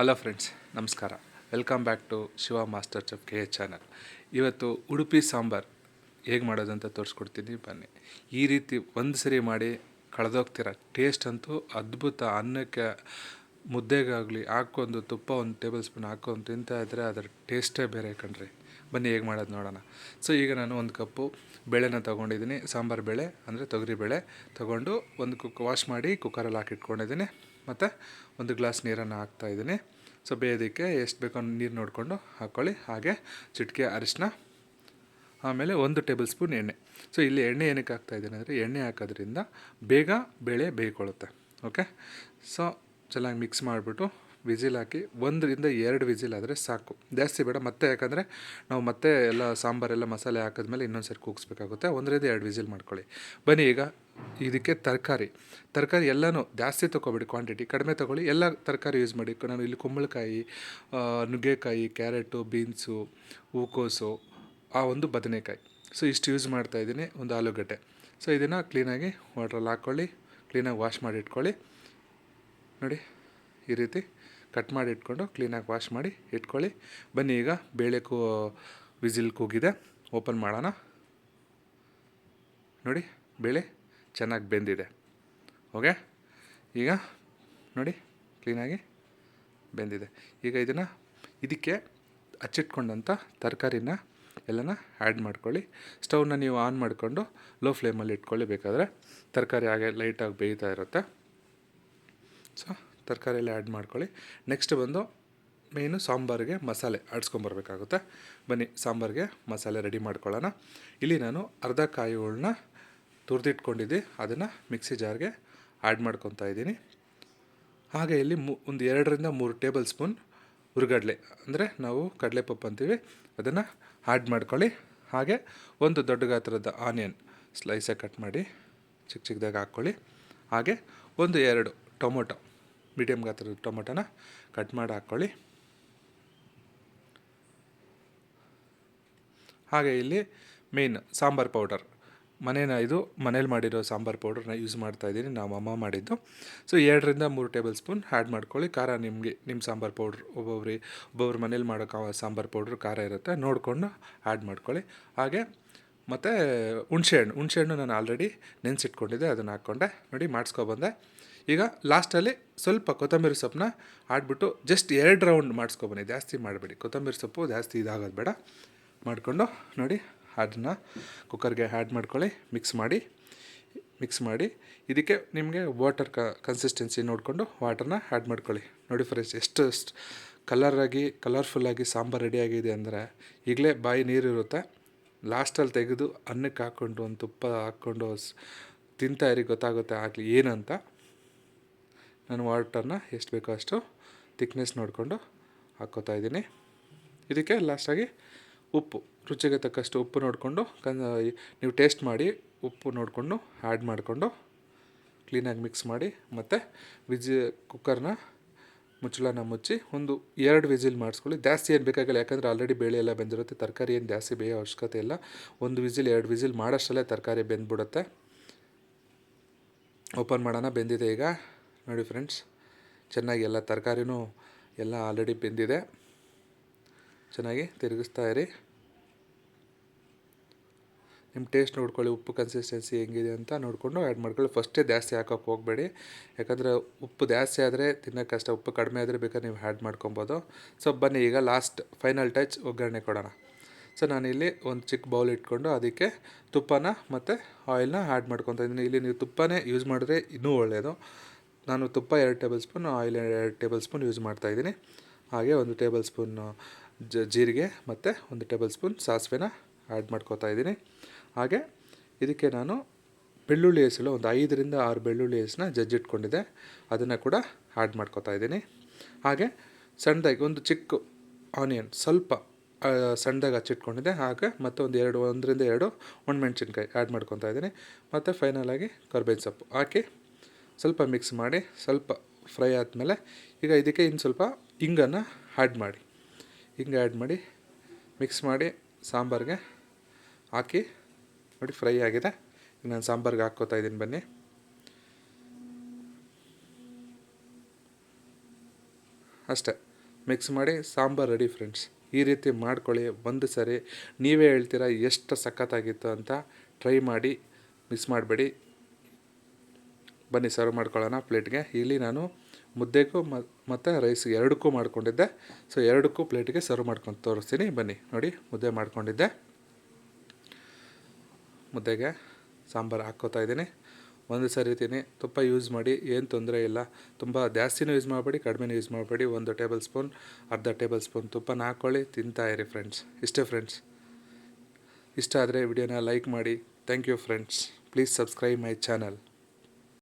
Hello friends ನಮಸ್ಕಾರ. Welcome back to Shiva master chef K H channel ಇವತ್ತು ಉಡುಪಿ ಸಾಂಬಾರ್ ಹೇಗೆ ಮಾಡೋದಂತ ತೋರಿಸ್ಕೊಡ್ತೀನಿ, ಬನ್ನಿ. ಈ ರೀತಿ ಒಂದು ಸರಿ ಮಾಡಿ ಕಳೆದೋಗ್ತೀರ? ಟೇಸ್ಟ್ ಅಂತೂ ಅದ್ಭುತ. ಅನ್ನಕ್ಕೆ ಮುದ್ದೆಗಾಗಲಿ ಹಾಕ್ಕೊಂಡು, ತುಪ್ಪ ಒಂದು ಟೇಬಲ್ ಸ್ಪೂನ್ ಹಾಕ್ಕೊಂಡು ತಿಂತಾ ಇದ್ದರೆ ಅದರ ಟೇಸ್ಟೇ ಬೇರೆ ಕಣ್ರಿ. ಬನ್ನಿ ಹೇಗೆ ಮಾಡೋದು ನೋಡೋಣ. ಸೊ ಈಗ ನಾನು ಒಂದು ಕಪ್ಪು ಬೇಳೆನ ತೊಗೊಂಡಿದ್ದೀನಿ. ಸಾಂಬಾರು ಬೇಳೆ ಅಂದರೆ ತೊಗರಿ ಬೇಳೆ ತೊಗೊಂಡು ಒಂದು ಕುಕ್ ವಾಶ್ ಮಾಡಿ ಕುಕ್ಕರಲ್ಲಿ ಹಾಕಿಟ್ಕೊಂಡಿದ್ದೀನಿ. ಮತ್ತು ಒಂದು ಗ್ಲಾಸ್ ನೀರನ್ನು ಹಾಕ್ತಾಯಿದ್ದೀನಿ ಸೊ ಬೇಯೋದಕ್ಕೆ ಎಷ್ಟು ಬೇಕೋ ನೀರು ನೋಡಿಕೊಂಡು ಹಾಕ್ಕೊಳ್ಳಿ. ಹಾಗೆ ಚಿಟಿಕೆ, ಅರಿಶಿನ, ಆಮೇಲೆ ಒಂದು ಟೇಬಲ್ ಸ್ಪೂನ್ ಎಣ್ಣೆ. ಸೊ ಇಲ್ಲಿ ಎಣ್ಣೆ ಏನಕ್ಕೆ ಹಾಕ್ತಾಯಿದ್ದೀನಿ ಅಂದರೆ ಎಣ್ಣೆ ಹಾಕೋದ್ರಿಂದ ಬೇಗ ಬೇಳೆ ಬೇಯ್ಕೊಳ್ಳುತ್ತೆ. ಓಕೆ? ಸೊ ಚೆನ್ನಾಗಿ ಮಿಕ್ಸ್ ಮಾಡಿಬಿಟ್ಟು ವಿಸಿಲ್ ಹಾಕಿ ಒಂದರಿಂದ ಎರಡು ವಿಸಿಲ್ ಆದರೆ ಸಾಕು. ಜಾಸ್ತಿ ಬೇಡ. ಮತ್ತೆ ಯಾಕಂದರೆ ನಾವು ಮತ್ತೆ ಎಲ್ಲ ಸಾಂಬಾರೆಲ್ಲ ಮಸಾಲೆ ಹಾಕಿದ್ಮೇಲೆ ಇನ್ನೊಂದು ಸರಿ ಕೂಗಿಸ್ಬೇಕಾಗುತ್ತೆ. ಒಂದರಿಂದ ಎರಡು ವಿಸಿಲ್ ಮಾಡ್ಕೊಳ್ಳಿ. ಬನ್ನಿ ಈಗ ಇದಕ್ಕೆ ತರಕಾರಿ. ತರಕಾರಿ ಎಲ್ಲನೂ ಜಾಸ್ತಿ ತೊಗೊಬೇಡಿ ಕ್ವಾಂಟಿಟಿ ಕಡಿಮೆ ತೊಗೊಳ್ಳಿ, ಎಲ್ಲ ತರಕಾರಿ ಯೂಸ್ ಮಾಡಿ. ನಾನು ಇಲ್ಲಿ ಕುಂಬಳಕಾಯಿ ನುಗ್ಗೆಕಾಯಿ, ಕ್ಯಾರೆಟು, ಬೀನ್ಸು, ಹೂಕೋಸು, ಆ ಒಂದು ಬದನೆಕಾಯಿ. ಸೊ ಇಷ್ಟು ಯೂಸ್ ಮಾಡ್ತಾಯಿದ್ದೀನಿ ಒಂದು ಆಲೂಗಡ್ಡೆ. ಸೊ ಇದನ್ನು ಕ್ಲೀನಾಗಿ ವಾಟ್ರಲ್ಲಿ ಹಾಕ್ಕೊಳ್ಳಿ. ಕ್ಲೀನಾಗಿ ವಾಶ್ ಮಾಡಿ ಇಟ್ಕೊಳ್ಳಿ. ನೋಡಿ, ಈ ರೀತಿ ಕಟ್ ಮಾಡಿ ಇಟ್ಕೊಂಡು ಕ್ಲೀನಾಗಿ ವಾಶ್ ಮಾಡಿ ಇಟ್ಕೊಳ್ಳಿ. ಬನ್ನಿ, ಈಗ ಬೇಳೆ ಕೂ, ವಿಸಿಲ್ ಕೂಗಿದೆ. ಓಪನ್ ಮಾಡೋಣ. ನೋಡಿ, ಬೇಳೆ ಚೆನ್ನಾಗಿ ಬೆಂದಿದೆ. ಓಕೆ ಈಗ ನೋಡಿ ಕ್ಲೀನಾಗಿ ಬೆಂದಿದೆ. ಈಗ ಇದನ್ನು ಇದಕ್ಕೆ ಹಚ್ಚಿಟ್ಕೊಂಡಂಥ ತರಕಾರಿನ ಎಲ್ಲನ ಆ್ಯಡ್ ಮಾಡ್ಕೊಳ್ಳಿ. ಸ್ಟವ್ನ ನೀವು ಆನ್ ಮಾಡಿಕೊಂಡು ಲೋ ಫ್ಲೇಮಲ್ಲಿ ಇಟ್ಕೊಳ್ಳಿ, ಬೇಕಾದರೆ ತರಕಾರಿ ಹಾಗೆ ಲೈಟಾಗಿ ಬೇಯ್ತಾ ಇರುತ್ತೆ. ಸೊ ತರಕಾರಿಯಲ್ಲಿ ಆ್ಯಡ್ ಮಾಡ್ಕೊಳ್ಳಿ. ನೆಕ್ಸ್ಟ್ ಬಂದು ಮೇಯ್ನು ಸಾಂಬಾರಿಗೆ ಮಸಾಲೆ ಆಡಿಸ್ಕೊಂಬರ್ಬೇಕಾಗುತ್ತೆ. ಬನ್ನಿ, ಸಾಂಬಾರಿಗೆ ಮಸಾಲೆ ರೆಡಿ ಮಾಡ್ಕೊಳ್ಳೋಣ. ಇಲ್ಲಿ ನಾನು ಅರ್ಧ ಕಾಯಿಗಳನ್ನ ತುರಿದಿಟ್ಕೊಂಡಿದ್ದೆ, ಅದನ್ನು ಮಿಕ್ಸಿ ಜಾರ್ಗೆ ಆ್ಯಡ್ ಮಾಡ್ಕೊತಾ ಇದ್ದೀನಿ. ಹಾಗೆ ಇಲ್ಲಿ ಮು, ಒಂದು ಎರಡರಿಂದ ಮೂರು ಟೇಬಲ್ ಸ್ಪೂನ್ ಹುರ್ಗಡ್ಲೆ, ಅಂದರೆ ನಾವು ಕಡಲೆಪಪ್ಪು ಅಂತೀವಿ, ಅದನ್ನು ಆ್ಯಡ್ ಮಾಡ್ಕೊಳ್ಳಿ. ಹಾಗೆ ಒಂದು ದೊಡ್ಡ ಗಾತ್ರದ ಆನಿಯನ್ ಸ್ಲೈಸಾಗಿ ಕಟ್ ಮಾಡಿ ಚಿಕ್ಕ ಚಿಕ್ಕದಾಗಿ ಹಾಕ್ಕೊಳ್ಳಿ. ಹಾಗೆ ಒಂದು ಎರಡು ಟೊಮೊಟೊ ಮೀಡಿಯಮ್ ಗಾತ್ರದ ಟೊಮೊಟೊನ ಕಟ್ ಮಾಡಿ ಹಾಕ್ಕೊಳ್ಳಿ. ಹಾಗೆ ಇಲ್ಲಿ ಮೇನ್ ಸಾಂಬಾರ್ ಪೌಡರ್ ಮನೇನ ಇದು ಮನೇಲಿ ಮಾಡಿರೋ ಸಾಂಬಾರ್ ಪೌಡರ್ನ ಯೂಸ್ ಮಾಡ್ತಾ ಇದ್ದೀನಿ. ನಮ್ಮ ಅಮ್ಮ ಮಾಡಿದ್ದು. ಸೊ ಎರಡರಿಂದ ಮೂರು ಟೇಬಲ್ ಸ್ಪೂನ್ ಆ್ಯಡ್ ಮಾಡ್ಕೊಳ್ಳಿ. ಖಾರ ನಿಮಗೆ ನಿಮ್ಮ ಸಾಂಬಾರ್ ಪೌಡ್ರ್, ಒಬ್ಬೊಬ್ರಿ, ಒಬ್ಬೊಬ್ರು ಮನೇಲಿ ಮಾಡೋ ಸಾಂಬಾರ್ ಪೌಡ್ರ್ ಖಾರ ಇರುತ್ತೆ. ನೋಡಿಕೊಂಡು ಆ್ಯಡ್ ಮಾಡ್ಕೊಳ್ಳಿ. ಹಾಗೆ ಮತ್ತು ಹುಣಸೆಹಣ್ಣು ಹುಣಸೆಹಣ್ಣು ನಾನು ಆಲ್ರೆಡಿ ನೆನೆಸಿಟ್ಕೊಂಡಿದ್ದೆ. ಅದನ್ನು ಹಾಕ್ಕೊಂಡೆ. ನೋಡಿ ಮಾಡಿಸ್ಕೊಬಂದೆ ಈಗ ಲಾಸ್ಟಲ್ಲಿ ಸ್ವಲ್ಪ ಕೊತ್ತಂಬರಿ ಸೊಪ್ಪನ್ನ ಆಡ್ಬಿಟ್ಟು ಜಸ್ಟ್ ಎರಡು ರೌಂಡ್ ಮಾಡಿಸ್ಕೊಬನ್ನಿ ಜಾಸ್ತಿ ಮಾಡಬೇಡಿ. ಕೊತ್ತಂಬರಿ ಸೊಪ್ಪು ಜಾಸ್ತಿ ಇದಾಗೋದು ಬೇಡ. ಮಾಡಿಕೊಂಡು ನೋಡಿ. ಅದನ್ನು ಕುಕ್ಕರ್ಗೆ ಆ್ಯಡ್ ಮಾಡ್ಕೊಳ್ಳಿ ಮಿಕ್ಸ್ ಮಾಡಿ ಮಿಕ್ಸ್ ಮಾಡಿ. ಇದಕ್ಕೆ ನಿಮಗೆ ವಾಟರ್ ಕ ಕನ್ಸಿಸ್ಟೆನ್ಸಿ ನೋಡಿಕೊಂಡು ವಾಟರ್ನ ಆ್ಯಡ್ ಮಾಡ್ಕೊಳ್ಳಿ. ನೋಡಿ ಫ್ರೆಂಡ್ಸ್ ಎಷ್ಟು ಕಲರಾಗಿ ಕಲರ್ಫುಲ್ಲಾಗಿ ಸಾಂಬಾರು ರೆಡಿಯಾಗಿದೆ ಅಂದರೆ ಈಗಲೇ ಬಾಯಿ ನೀರಿರುತ್ತೆ. ಲಾಸ್ಟಲ್ಲಿ ತೆಗೆದು ಅನ್ನಕ್ಕೆ ಹಾಕ್ಕೊಂಡು, ಒಂದು ತುಪ್ಪ ಹಾಕ್ಕೊಂಡು ತಿಂತ ಇರಿ, ಗೊತ್ತಾಗುತ್ತೆ ಆಗಲಿ ಏನಂತ ನಾನು ವಾಟರ್ನ ಎಷ್ಟು ಬೇಕೋ ಅಷ್ಟು ತಿಕ್ನೆಸ್ ನೋಡಿಕೊಂಡು ಹಾಕ್ಕೋತಾ ಇದ್ದೀನಿ. ಇದಕ್ಕೆ ಲಾಸ್ಟಾಗಿ ಉಪ್ಪು, ರುಚಿಗೆ ತಕ್ಕಷ್ಟು ಉಪ್ಪು ನೋಡಿಕೊಂಡು ಕನ್ ನೀವು ಟೇಸ್ಟ್ ಮಾಡಿ, ಉಪ್ಪು ನೋಡಿಕೊಂಡು ಆ್ಯಡ್ ಮಾಡಿಕೊಂಡು ಕ್ಲೀನಾಗಿ ಮಿಕ್ಸ್ ಮಾಡಿ, ಮತ್ತು ವಿಜಿ ಕುಕ್ಕರ್ನ ಮುಚ್ಚಳನ ಮುಚ್ಚಿ ಒಂದು ಎರಡು ವಿಜಿಲ್ ಮಾಡಿಸ್ಕೊಳ್ಳಿ. ಜಾಸ್ತಿ ಏನು ಬೇಕಾಗಿಲ್ಲ, ಯಾಕಂದರೆ ಆಲ್ರೆಡಿ ಬೇಳೆ ಎಲ್ಲ ಬೆಂದಿರುತ್ತೆ, ತರಕಾರಿ ಏನು ಜಾಸ್ತಿ ಬೇಯೋ ಅವಶ್ಯಕತೆ ಇಲ್ಲ. ಒಂದು ವಿಜಿಲ್ ಎರಡು ವಿಜಿಲ್ ಮಾಡೋಷ್ಟಲ್ಲೇ ತರಕಾರಿ ಬೆಂದ್ಬಿಡುತ್ತೆ. ಓಪನ್ ಮಾಡೋಣ, ಬೆಂದಿದೆ ಈಗ. ನೋಡಿ ಫ್ರೆಂಡ್ಸ್ ಚೆನ್ನಾಗಿ ಎಲ್ಲ ತರಕಾರಿನೂ ಎಲ್ಲ ಆಲ್ರೆಡಿ ಬೆಂದಿದೆ. ಚೆನ್ನಾಗಿ ತಿರುಗಿಸ್ತಾ ಇರಿ. ನಿಮ್ಮ ಟೇಸ್ಟ್ ನೋಡ್ಕೊಳ್ಳಿ, ಉಪ್ಪು ಕನ್ಸಿಸ್ಟೆನ್ಸಿ ಹೆಂಗಿದೆ ಅಂತ ನೋಡಿಕೊಂಡು ಆ್ಯಡ್ ಮಾಡ್ಕೊಳ್ಳಿ. ಫಸ್ಟೇ ಜಾಸ್ತಿ ಹಾಕೋಕೆ ಹೋಗಬೇಡಿ. ಯಾಕಂದರೆ ಉಪ್ಪು ಜಾಸ್ತಿ ಆದರೆ ತಿನ್ನೋಕೆ ಕಷ್ಟ, ಉಪ್ಪು ಕಡಿಮೆ ಆದರೆ ಬೇಕಾದ್ರೆ ನೀವು ಆ್ಯಡ್ ಮಾಡ್ಕೊಬೋದು. ಸೊ ಬನ್ನಿ, ಈಗ ಲಾಸ್ಟ್ ಫೈನಲ್ ಟಚ್ ಒಗ್ಗರಣೆ ಕೊಡೋಣ. ಸೊ ನಾನಿಲ್ಲಿ ಒಂದು ಚಿಕ್ಕ ಬೌಲ್ ಇಟ್ಕೊಂಡು ಅದಕ್ಕೆ ತುಪ್ಪನ ಮತ್ತು ಆಯಿಲ್ನ ಆ್ಯಡ್ ಮಾಡ್ಕೊತಾ ಇದ್ದೀನಿ. ಇಲ್ಲಿ ನೀವು ತುಪ್ಪನೇ ಯೂಸ್ ಮಾಡಿದ್ರೆ ಇನ್ನೂ ಒಳ್ಳೆಯದು ನಾನು ತುಪ್ಪ ಎರಡು ಟೇಬಲ್ ಸ್ಪೂನ್ ಆಯಿಲ್ ಎರಡು ಟೇಬಲ್ ಸ್ಪೂನ್ ಯೂಸ್ ಮಾಡ್ತಾಯಿದ್ದೀನಿ ಹಾಗೆ ಒಂದು ಟೇಬಲ್ ಸ್ಪೂನ್ ಜ ಜೀರಿಗೆ ಮತ್ತು ಒಂದು ಟೇಬಲ್ ಸ್ಪೂನ್ ಸಾಸಿವೆನ ಆ್ಯಡ್ ಮಾಡ್ಕೋತಾ ಇದ್ದೀನಿ. ಹಾಗೆ ಇದಕ್ಕೆ ನಾನು ಬೆಳ್ಳುಳ್ಳಿ ಹೆಸಲು ಒಂದು ಐದರಿಂದ ಆರು ಬೆಳ್ಳುಳ್ಳಿ ಹೆಸನ್ನ ಜಜ್ಜಿಟ್ಕೊಂಡಿದ್ದೆ ಅದನ್ನು ಕೂಡ ಆ್ಯಡ್ ಮಾಡ್ಕೋತಾ ಇದ್ದೀನಿ. ಹಾಗೆ ಸಣ್ಣದಾಗಿ ಒಂದು ಚಿಕ್ಕ ಆನಿಯನ್ ಸ್ವಲ್ಪ ಸಣ್ಣದಾಗಿ ಹಚ್ಚಿಟ್ಕೊಂಡಿದ್ದೆ. ಹಾಗೆ ಮತ್ತು ಒಂದು ಎರಡು, ಒಂದರಿಂದ ಎರಡು ಒಣಮೆಣ್ಸಿನ್ಕಾಯಿ ಆ್ಯಡ್ ಮಾಡ್ಕೊತಾ ಇದ್ದೀನಿ. ಮತ್ತು ಫೈನಲಾಗಿ ಕರ್ಬೇವಿನ ಸೊಪ್ಪು ಹಾಕಿ ಸ್ವಲ್ಪ ಮಿಕ್ಸ್ ಮಾಡಿ ಸ್ವಲ್ಪ ಫ್ರೈ ಆದಮೇಲೆ ಈಗ ಇದಕ್ಕೆ ಇನ್ನು ಸ್ವಲ್ಪ ಇಂಗನ್ನು ಆ್ಯಡ್ ಮಾಡಿ. ಹಿಂಗೆ ಆ್ಯಡ್ ಮಾಡಿ ಮಿಕ್ಸ್ ಮಾಡಿ ಸಾಂಬಾರಿಗೆ ಹಾಕಿ, ನೋಡಿ ಫ್ರೈ ಆಗಿದೆ. ನಾನು ಸಾಂಬಾರಿಗೆ ಹಾಕ್ಕೋತಾ ಇದ್ದೀನಿ ಬನ್ನಿ. ಅಷ್ಟೇ ಮಿಕ್ಸ್ ಮಾಡಿ ಸಾಂಬಾರು ರೆಡಿ ಫ್ರೆಂಡ್ಸ್ ಈ ರೀತಿ ಮಾಡ್ಕೊಳ್ಳಿ, ಒಂದು ಸರಿ ನೀವೇ ಹೇಳ್ತೀರಾ ಎಷ್ಟು ಸಖತ್ತಾಗಿತ್ತು ಅಂತ ಟ್ರೈ ಮಾಡಿ ಮಿಸ್ ಮಾಡಬೇಡಿ. ಬನ್ನಿ ಸರ್ವ್ ಮಾಡ್ಕೊಳ್ಳೋಣ ಪ್ಲೇಟ್ಗೆ ಇಲ್ಲಿ ನಾನು ಮುದ್ದೆಗೂ ಮತ್ತು ರೈಸ್ ಎರಡಕ್ಕೂ ಮಾಡ್ಕೊಂಡಿದ್ದೆ. ಸೊ ಎರಡಕ್ಕೂ ಪ್ಲೇಟಿಗೆ ಸರ್ವ್ ಮಾಡ್ಕೊಂಡು ತೋರಿಸ್ತೀನಿ. ಬನ್ನಿ, ನೋಡಿ, ಮುದ್ದೆ ಮಾಡ್ಕೊಂಡಿದ್ದೆ. ಮುದ್ದೆಗೆ ಸಾಂಬಾರು ಹಾಕ್ಕೋತಾ ಇದ್ದೀನಿ. ಒಂದು ಸರಿ ತಿನ್ನಿ. ತುಪ್ಪ ಯೂಸ್ ಮಾಡಿ, ಏನು ತೊಂದರೆ ಇಲ್ಲ. ತುಂಬ ಜಾಸ್ತಿನೂ ಯೂಸ್ ಮಾಡಬೇಡಿ, ಕಡಿಮೆನೂ ಯೂಸ್ ಮಾಡಬೇಡಿ. ಒಂದು ಟೇಬಲ್ ಸ್ಪೂನ್ ಅರ್ಧ ಟೇಬಲ್ ಸ್ಪೂನ್ ತುಪ್ಪನ ಹಾಕ್ಕೊಳ್ಳಿ ಇರಿ ಫ್ರೆಂಡ್ಸ್ ಇಷ್ಟೇ ಫ್ರೆಂಡ್ಸ್ ಇಷ್ಟ ಆದರೆ ವಿಡಿಯೋನ ಲೈಕ್ ಮಾಡಿ. Thank you friends please subscribe my channel